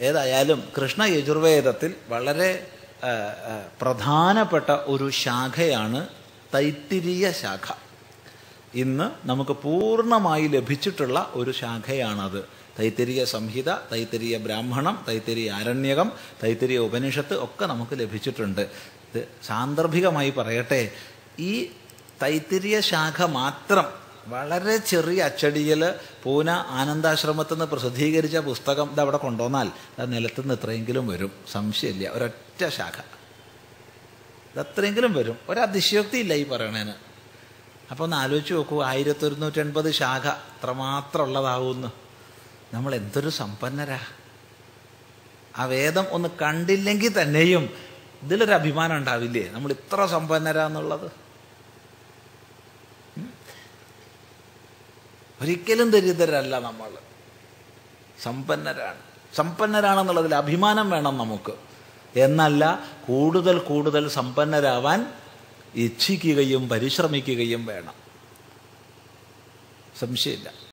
ഏതായാലും കൃഷ്ണ യജുർവേദത്തിൽ വളരെ പ്രധാനപ്പെട്ട ഒരു ശാഖയാണ് തൈത്തിരിയ ശാഖ. ഇന്ന് നമുക്ക് പൂർണമായി ലഭിച്ചിട്ടുള്ള ഒരു ശാഖയാണത്. തൈത്തിരിയ സംഹിത തൈത്തിരിയ ബ്രാഹ്മണം തൈത്തിരിയ ആരണ്യകം തൈത്തിരിയ ഉപനിഷത്ത് ഒക്കെ നമുക്ക് ലഭിച്ചിട്ടുണ്ട്. ഇത് സാന്ദർഭികമായി പറയട്ടെ. ഈ തൈത്തിരിയ ശാഖ മാത്രം വളരെ ചെറിയ അച്ചടിയിൽ പൂന ആനന്ദാശ്രമത്തിൽ നിന്ന് പ്രസിദ്ധീകരിച്ച പുസ്തകം ഇത് അവിടെ കൊണ്ടുവന്നാൽ അത് നിലത്തുനിന്ന് ഇത്രയെങ്കിലും വരും. സംശയമില്ല. ഒരൊറ്റ ശാഖ. ഇതത്രയെങ്കിലും വരും. ഒരതിശയോക്തി ഇല്ല ഈ പറയണേന്. അപ്പോൾ ഒന്ന് ആലോചിച്ച് നോക്കൂ ആയിരത്തി ഒരുന്നൂറ്റി എൺപത് ശാഖ അത്രമാത്രം ഉള്ളതാവുമെന്ന് നമ്മൾ എന്തൊരു സമ്പന്നരാ. ആ വേദം ഒന്ന് കണ്ടില്ലെങ്കിൽ തന്നെയും ഇതിലൊരു അഭിമാനം ഉണ്ടാവില്ലേ? നമ്മൾ ഇത്ര സമ്പന്നരാന്നുള്ളത്? ഒരിക്കലും ദരിദ്രരല്ല നമ്മൾ. സമ്പന്നരാണ്. സമ്പന്നരാണെന്നുള്ളതിൽ അഭിമാനം വേണം നമുക്ക്. എന്നല്ല കൂടുതൽ കൂടുതൽ സമ്പന്നരാവാൻ ഇച്ഛിക്കുകയും പരിശ്രമിക്കുകയും വേണം. സംശയമില്ല.